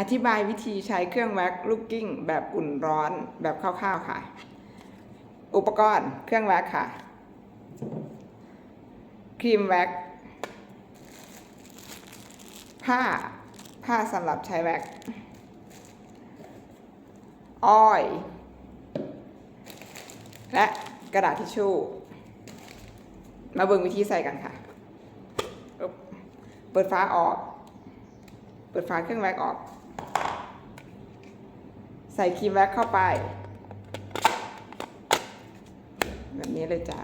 อธิบายวิธีใช้เครื่องแว็กลูกกิ้ง แบบอุ่นร้อนแบบคร่าวๆค่ะ อุปกรณ์เครื่องแว็กค่ะ ครีมแว็ก ผ้า ผ้าสำหรับใช้แว็ก อ้อย และกระดาษทิชชู่ มาเบิ่งวิธีใส่กันค่ะ เปิดฝาออก เปิดฝาเครื่องแว็กออก ใส่ครีมแว็กเข้าไป แบบนี้เลยจ้ะ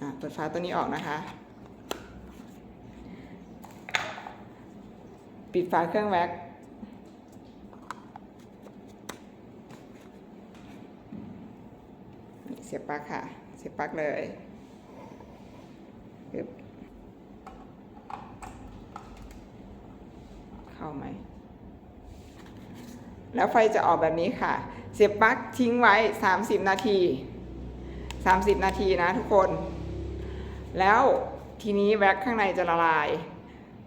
อะเปิดฝาตัวนี้ออกนะคะ ปิดฝาเครื่องแว็กเสียบปลั๊กค่ะ เสียบปลั๊กเลยเข้าไหม แล้วไฟจะออกแบบนี้ค่ะ เสียบปลั๊กทิ้งไว้ 30 นาที 30 นาทีนะทุกคน แล้วทีนี้แว็กข้างในจะละลาย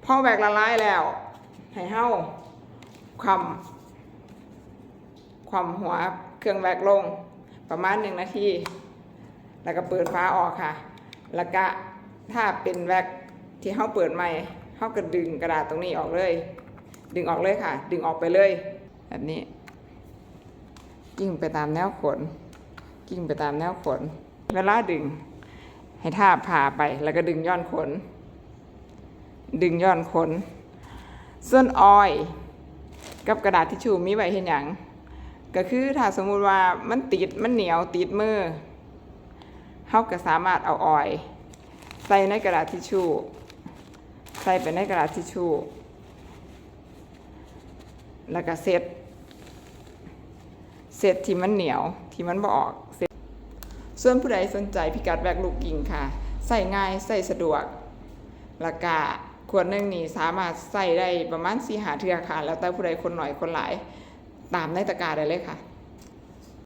พอแว็กละลายแล้วให้เห้าความความหัวเครื่องแว็กลงประมาณหนึ่งนาที แล้วก็เปิดฟ้าออกค่ะ แล้วก็ถ้าเป็นแว็กที่เขาเปิดใหม่เขาก็ดึงกระดาษตรงนี้ออกเลย ดึงออกเลยค่ะ ดึงออกไปเลย แบบนี้ กิ้งไปตามแนวขน กิ้งไปตามแนวขน เวลาดึง ให้ท่าผ่าไปแล้วก็ดึงย้อนขน ดึงย้อนขน ส่วนออยกับกระดาษทิชชู่มีไว้เห็นอย่างก็คือถ้าสมมุติว่ามันติดมันเหนียวติดมือเขาก็สามารถเอาออย ใส่ในกระดาษทิชชู่ ใส่ไปในกระดาษทิชชู่ แล้วก็เซ็ตเซ็ตที่มันเหนียวที่มันบ่ออกเซ็ตส่วนผู้ใดสนใจพิกัดแบกลูกกิ่งค่ะ ใส่ง่ายใส่สะดวกแล้วก็ขวดหนึ่งนี่สามารถใส่ได้ประมาณสี่หาเทือค่ะ แล้วแต่ผู้ใดคนหน่อยคนหลาย ตามในตะกาได้เลยค่ะ